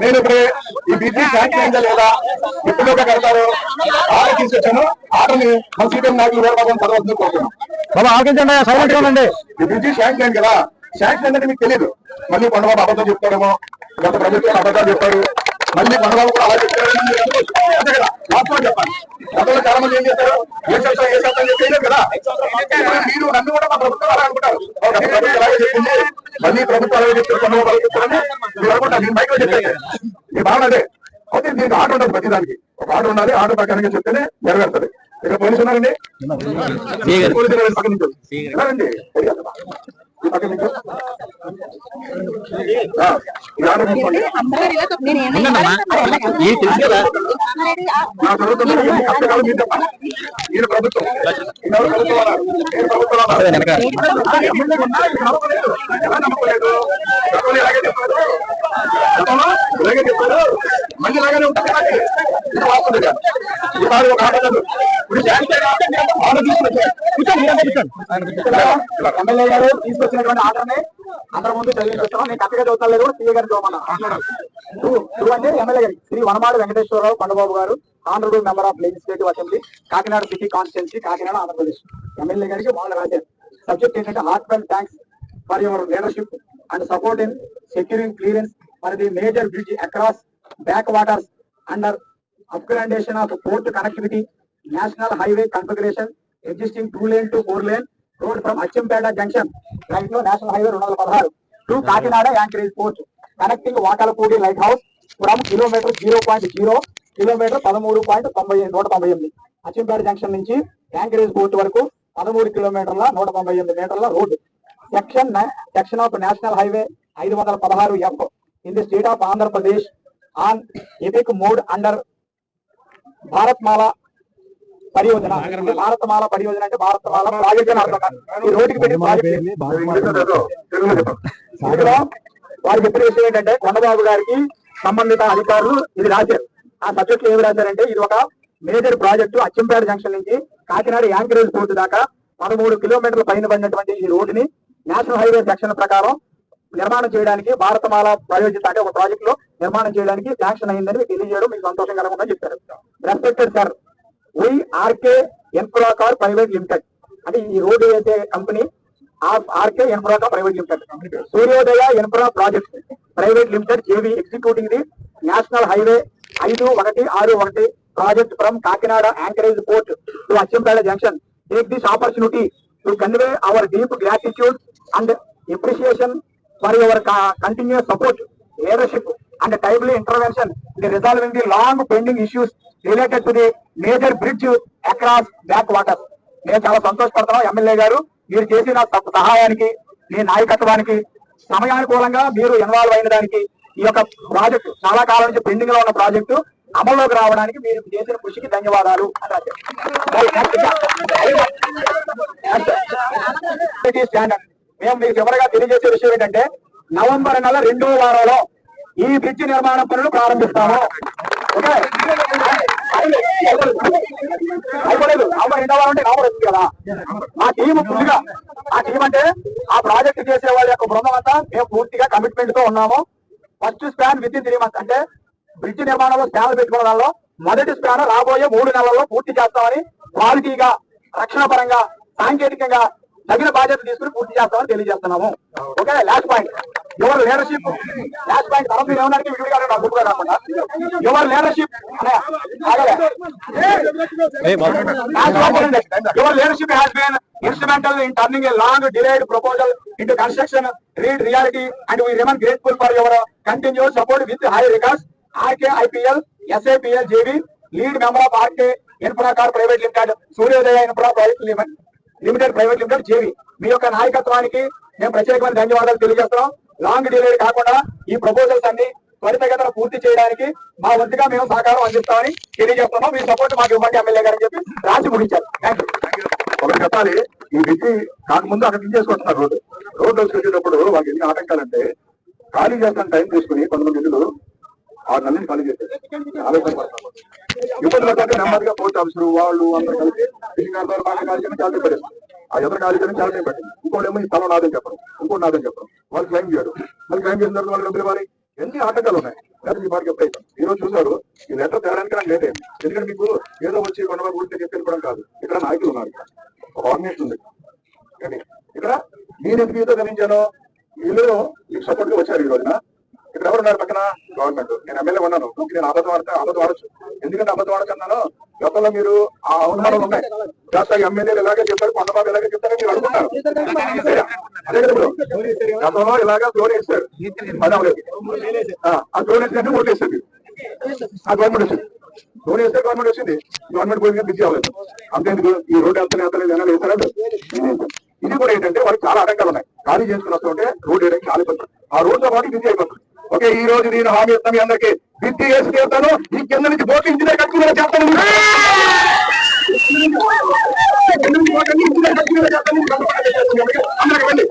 నేను ఇప్పుడు ఈ బిజీ శాంక్షన్ లేదా ఎప్పుడుగా కడతారు ఆర్డర్ తీసుకొచ్చాను. ఆర్డర్ని మన సీపీఎం నాయకులు వేరబాబు చదవద్దు కోరుతున్నాను బాబా ఆలోచించండి సైలెంట్గా ఉండండి. ఈ బిజీ శాంక్షన్ కదా. శాంక్షన్ అంటే మీకు తెలియదు మళ్ళీ పండుగ అబద్ధం చెప్తాడేమో గత ప్రభుత్వం అబద్ధాలు చెప్పారు మళ్ళీ పండుగ కూడా అలా చెప్తారు వాస్తవం చెప్పాలి. గతంలో చాలా మంది ఏం చేస్తారు ఏ శాతం ఏ శాతం చెప్పి వేయలేదు కదా. మీరు నన్ను కూడా మా ప్రభుత్వం అలా అనుకుంటారు. అలాగే చెప్పింది. మళ్ళీ ప్రభుత్వం అలాగే చెప్తారు? పండుగ అలాగే చెప్తారని మీరు అనుకుంటారు నేను బయట చెప్పాను మీ భావన అదే. అయితే దీనికి ఆర్డర్ ఉండదు ప్రతి దానికి ఒక ఆర్డర్ ఉండాలి ఆర్డర్ ప్రకారంగా చెప్తేనే నెరవేరుతుంది. ఇక్కడ పోలీసు ఉన్నారండి? ఎవరు పక్కన ఉన్నారండి? నా ప్రభుత్వం నేను ప్రభుత్వం ఇలాగే చెప్పారు. గతంలో ఇలాగే మళ్ళీ ఇలాగనే ఉంటుంది మరి. ఈసారి ఒక ఆట ఇప్పుడు శాంతిగా ఆట తీసుకొచ్చారు. ఎమ్మెల్యే గారు తీసుకొచ్చినటువంటి ఆటనే అందరి ముందు చదివిస్తున్నాం నేను కరెక్ట్గా చదువుతాను లేదు సీఏ గారు చదవమన్నా. టూ అంటే ఎమ్మెల్యే గారి. శ్రీ వనమాడి వెంకటేశ్వరరావు కొండబాబు గారు honourable member of legislative assembly Kakinada city constituency Kakinada Andhra Pradesh. MLA గారికి వాళ్ళు రాశారు సబ్జెక్ట్ ఏంటంటే heartfelt thanks for your leadership and support in securing clearance for the major bridge across backwaters under upgradation of port connectivity, national highway configuration, existing two lane to four lane road from Achampeta junction, right now national highway రెండు వందల పదహారు to Kakinada anchorage port connecting Vakalapudi light house from kilometer zero point zero kilometer పదమూడు point తొంభై నూట తొంభై ఎనిమిది. Achampeta junction నుంచి anchorage port వరకు పదమూడు కిలోమీటర్ల నూట తొంభై ఎనిమిది మీటర్ల road. Section section of national highway ఐదు వందల పదహారు F in the state of Andhra Pradesh on EPC mode under Bharat Mala Pariyojana Bharata Mala Pariyojana అంటే భారత మాల ప్రాజెక్ట్ అని అర్థం ఈ రోడ్డుకి పెట్టిన ప్రాజెక్ట్. ఇందులో వారు చెప్పిన విషయం ఏంటంటే కొండబాబు గారికి సంబంధిత అధికారులు ఇది రాశారు. ఆ సబ్జెక్ట్లో ఏమి రాశారంటే ఇది ఒక మేజర్ ప్రాజెక్టు అచ్చంపేట జంక్షన్ నుంచి కాకినాడ యాంకరేజ్ పోర్టు దాకా పదమూడు కిలోమీటర్ల పైన పడినటువంటి ఈ రోడ్డుని నేషనల్ హైవే సెక్షన్ ప్రకారం నిర్మాణం చేయడానికి భారతమాల ప్రయోజిత అంటే ఒక ప్రాజెక్ట్లో నిర్మాణం చేయడానికి శాంక్షన్ అయిందని మీకు తెలియజేయడం మీకు సంతోషం కలగకుండా చెప్పారు. Respected sir we RK Infracorp private limited అంటే ఈ రోడ్డు అయితే company RK Infracorp private limited Suryodaya infra project private limited JV executing the national highway ఐదు ఒకటి ఆరు ఒకటి project from Kakinada anchorage port to Achampeta junction take this opportunity to convey our deep gratitude and appreciation for your continuous support leadership and timely intervention the resolving the long pending issues related to the major bridge across back water నేను చాలా సంతోషపడుతున్నాను MLA గారు మీరు చేసిన సహాయానికి మీ నాయకత్వానికి సమయానుకూలంగా మీరు involve అయిన దానికి ఈ యొక్క ప్రాజెక్టు చాలా కాలం నుంచి పెండింగ్లో ఉన్న ప్రాజెక్టు అమల్లోకి రావడానికి మీరు చేసిన కృషికి ధన్యవాదాలు అని స్టాండర్డ్ మేము మీకు చివరిగా తెలియజేసే విషయం ఏంటంటే నవంబర్ నెల రెండో వారంలో ఈ బ్రిడ్జ్ నిర్మాణ పనులు ప్రారంభిస్తాము. ఓకే? అయిపోలేదు. నవంబర్ రెండో వారం అంటే నవంబర్ వచ్చింది కదా. మా టీం ఫుల్గా ఆ టీం అంటే ఆ ప్రాజెక్ట్ చేసే వాళ్ళ యొక్క బృందం అంతా మేము పూర్తిగా కమిట్మెంట్తో ఉన్నాము. First span with in three months అంటే బ్రిడ్జ్ నిర్మాణంలో స్పాన్లు పెట్టుకున్న దానిలో మొదటి స్పాన్ రాబోయే మూడు నెలల్లో పూర్తి చేస్తామని క్వాలిటీగా రక్షణ పరంగా సాంకేతికంగా తగిన బాధ్యత తీసుకుని పూర్తి చేస్తామని తెలియజేస్తున్నాము. Okay? Last point your leadership last point తర్వాత మీరు ఏమన్నా విడిగా అడుగుగా రాకుండా your leadership your leadership has been instrumental in turning a long delayed proposal in construction read reality and we remain grateful for your continue support with high regards RK IPL SAPL JB lead member of RK Infracorp private limited Suryodaya infra private limited limited private limited JV మీ యొక్క నాయకత్వానికి మేము ప్రత్యేకమైన ధన్యవాదాలు తెలియజేస్తున్నాం. Long delay కాకుండా ఈ proposals అన్ని త్వరితగతిన పూర్తి చేయడానికి మా వంతుగా మేము సహకారం అందిస్తామని తెలియజేస్తున్నాం. మీ సపోర్ట్ మాకు ఇవ్వండి ఎమ్మెల్యే గారు అని చెప్పి రాసి ముగించారు. ఒకటి చెప్పాలి ఈ విధి కాకముందు అక్కడ తీసుకొస్తున్నారు రోడ్డు. రోడ్డు వచ్చేటప్పుడు వాళ్ళకి ఎన్ని ఆటంకాలంటే ఖాళీ చేస్తాను టైం తీసుకుని కొంతమంది ఇల్లు ఆరు నెలలు నుంచి ఖాళీ చేశారు? ఇబ్బంది పడ్డాక నెమ్మదిగా పోస్ట్ ఆఫీసర్ వాళ్ళు అందరూ కలిసి. బిల్డింగ్ ఆధార్ బాగా ఖాళీ చేయడం చాలా పడేది ఆ ఎదురు ఖాళీ చేయడం చాలా టైం పట్టింది ఇంకోటి ఏమో ఈ స్థలం నాదని చెప్పరు ఇంకోటి నాదని చెప్పరు వాళ్ళు క్లైమ్ చేయడం మళ్ళీ క్లైమ్ చేసిన తర్వాత వాళ్ళు డబ్బులు ఎన్ని ఆటంకాలు ఉన్నాయి? లేదా మీ పాటికి ఎప్పుడైతే ఈ రోజు చూసారు ఈ లెటర్ తేడానికి నాకు లేట్ అయింది. ఎందుకంటే మీకు ఏదో వచ్చి కొండబాబు గురించి చెప్పి కాదు. ఇక్కడ నాయకులు ఉన్నారు ఇక్కడ. ఒక ఆర్గనైజేషన్ ఉంది. కానీ ఇక్కడ నేను ఎందుకు ఈతో గమనించాను వీళ్ళు మీకు సపోర్ట్గా వచ్చారు ఈ రోజున. ఇప్పుడు ఎవరు ఉన్నారు పక్కన? గవర్నమెంట్. నేను ఎమ్మెల్యే ఉన్నాను. ఓకే, నేను అబద్ధం ఆడితే అబద్ధం ఆడచ్చు ఎందుకంటే అబద్ధం ఆడకన్నాను గతంలో మీరు ఆ అవమానాలు ఉన్నాయి. శాస్త్ర ఎమ్మెల్యేలు ఎలాగే చెప్పారు కొండబాబు ఎలాగే చెప్తారని మీరు అనుకుంటారు అదే కదా ఇప్పుడు. గతంలో ఇలాగా ఫ్లోర్ వేస్తారు ఆ, ఆ ఫ్లోర్ వేసినట్టు ఓటు వేస్తుంది ఆ గవర్నమెంట్ వచ్చింది. లోన్ వేస్తే గవర్నమెంట్ వచ్చింది. గవర్నమెంట్ పోయింది బిజీ అవ్వలేదు. అంతేందుకు ఈ రోడ్డు ఎంత ఎంత జనాలు వేస్తారా ఇది కూడా ఏంటంటే వాళ్ళకి చాలా ఆటంకాలు ఉన్నాయి. ఖాళీ చేసుకుని వస్తుంటే రోడ్డు వేయడానికి చాలా ఇబ్బంది. ఆ రోడ్డుతో పాటు బిజీ అయిపోతుంది ఓకే ఈ రోజు నేను హామీ ఇస్తాను మీ అందరికి. బిజీ వేసి చేస్తాను ఈ కింద నుంచి బోట్లు ఇంటినే కట్టుకునే చేస్తాను. ఇంటినే కట్టుకునే అందరికి వెళ్ళి